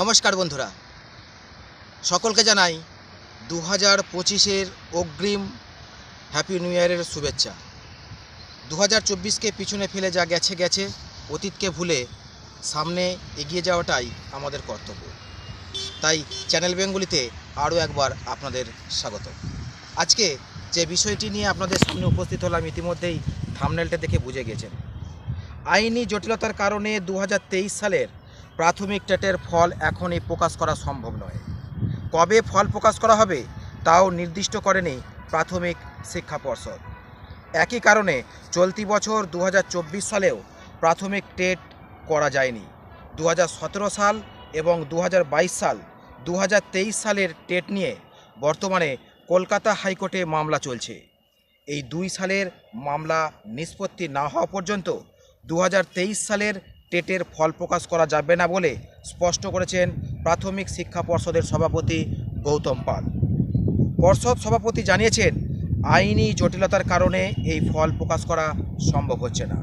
নমস্কার বন্ধুরা। সকলকে জানাই দু হাজার পঁচিশের অগ্রিম হ্যাপি নিউ ইয়ারের শুভেচ্ছা। দু হাজার চব্বিশকে পিছনে ফেলে যা গেছে গেছে, অতীতকে ভুলে সামনে এগিয়ে যাওয়াটাই আমাদের কর্তব্য। তাই চ্যানেল বেঙ্গলিতে আরও একবার আপনাদের স্বাগত। আজকে যে বিষয়টি নিয়ে আপনাদের সামনে উপস্থিত হলাম, ইতিমধ্যেই থামনেলটা দেখে বুঝে গেছেন। আইনি জটিলতার কারণে দু হাজার তেইশ সালের প্রাথমিক টেটের ফল এখনই প্রকাশ করা সম্ভব নয়। কবে ফল প্রকাশ করা হবে, তাও নির্দিষ্ট করেনি প্রাথমিক শিক্ষা পর্ষদ। একই কারণে চলতি বছর দু হাজার চব্বিশ সালেও প্রাথমিক টেট করা যায়নি। দু হাজার সতেরো সাল এবং দু হাজার বাইশ সাল দু হাজার তেইশ সালের টেট নিয়ে বর্তমানে কলকাতা হাইকোর্টে মামলা চলছে। এই দুই সালের মামলা নিষ্পত্তি না হওয়া পর্যন্ত দু হাজার তেইশ সালের টেটের ফল প্রকাশ করা যাবে না বলে স্পষ্ট করেছেন প্রাথমিক শিক্ষা পর্ষদের সভাপতি গৌতম পাল। পর্ষদ সভাপতি জানিয়েছেন, আইনি জটিলতার কারণে এই ফল প্রকাশ করা সম্ভব হচ্ছে না।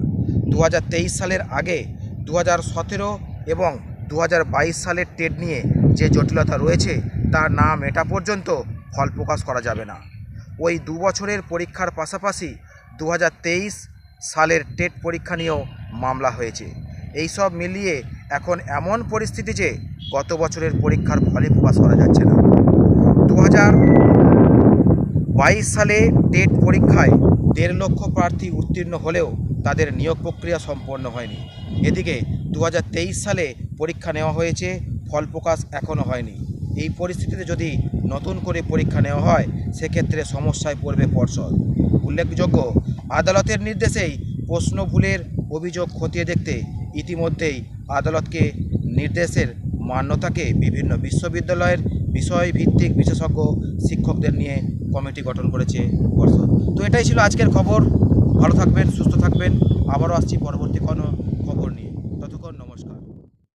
দু হাজার তেইশ সালের আগে দু হাজার সতেরো এবং দু হাজার বাইশ সালের টেট নিয়ে যে জটিলতা রয়েছে তা না মেটা পর্যন্ত ফল প্রকাশ করা যাবে না। ওই দু বছরের পরীক্ষার পাশাপাশি দু হাজার তেইশ সালের টেট পরীক্ষা নিয়েও মামলা হয়েছে। এই সব মিলিয়ে এখন এমন পরিস্থিতি যে গত বছরের পরীক্ষার ফলে প্রকাশ করা যাচ্ছে না। দু বাইশ সালে টেট পরীক্ষায় দেড় লক্ষ প্রার্থী উত্তীর্ণ হলেও তাদের নিয়োগ প্রক্রিয়া সম্পন্ন হয়নি। এদিকে দু হাজার তেইশ সালে পরীক্ষা নেওয়া হয়েছে, ফল প্রকাশ এখনও হয়নি। এই পরিস্থিতিতে যদি নতুন করে পরীক্ষা নেওয়া হয়, সেক্ষেত্রে সমস্যায় পড়বে পর্ষদ। উল্লেখযোগ্য, আদালতের নির্দেশেই প্রশ্ন ভুলের অভিযোগ খতিয়ে দেখতে ইতিমধ্যেই আদালতকে নির্দেশের মান্যতাকে বিভিন্ন বিশ্ববিদ্যালয়ের বিষয়ভিত্তিক বিশেষজ্ঞ শিক্ষকদের নিয়ে কমিটি গঠন করেছে পর্ষদ। তো এটাই ছিল আজকের খবর। ভালো থাকবেন, সুস্থ থাকবেন। আবারও আসছি পরবর্তী কোনো